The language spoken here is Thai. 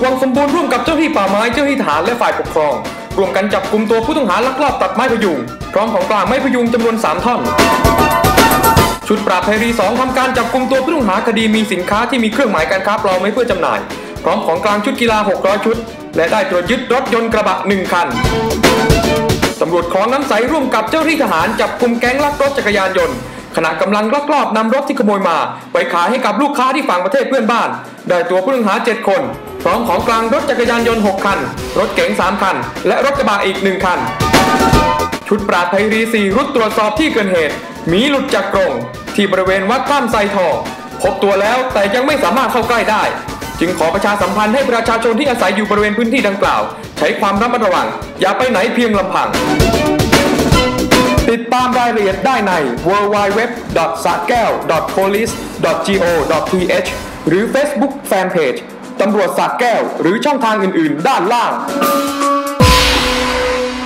ป่าไม้เจ้าหน้าที่ทหารและฝ่ายปกครองรวมกันจับกลุ่มตัวผู้ต้องหาลักลอบตัดไม้พยุงพร้อมของกลางไม้พยุงจำนวน 3 ท่อน ชุดปราบภัยรีสองทำการจับกลุ่มตัวผู้ต้องหาคดีมีสินค้าที่มีเครื่องหมายการค้าปลอมไว้เพื่อจำหน่าย พร้อมของกลางชุดกีฬา 600 ชุด และได้ตรวจยึดรถยนต์กระบะ 1 คันตำรวจของน้ำใสร่วมกับเจ้าหน้าที่ทหารจับกลุ่มแก๊งลักรถจักรยานยนต์ขณะกำลังลักลอบนำรถที่ขโมยมา ไปขายให้กับลูกค้าที่ฝั่งประเทศเพื่อนบ้าน ได้ตัวผู้ต้องหา 7 คน พร้อมของกลางรถจักรยานยนต์ 6 คัน รถเก๋ง 3 คัน และรถกระบะอีก 1 คัน ชุดปราบภัยรีสีรุดตรวจสอบที่เกิดเหตุหมีหลุดจากกรงที่บริเวณวัดถ้ำไซทองพบตัวแล้วแต่ยังไม่สามารถเข้าใกล้ได้ จึงขอประชาสัมพันธ์ให้ประชาชนที่อาศัยอยู่บริเวณพื้นที่ดังกล่าว ใช้ความระมัดระวัง อย่าไปไหนเพียงลำพัง ติดตามรายละเอียดได้ใน www.sakel.police.go.th หรือ Facebook Fanpage ตำรวจสากแก้ว หรือช่องทางอื่น ๆ ด้านล่าง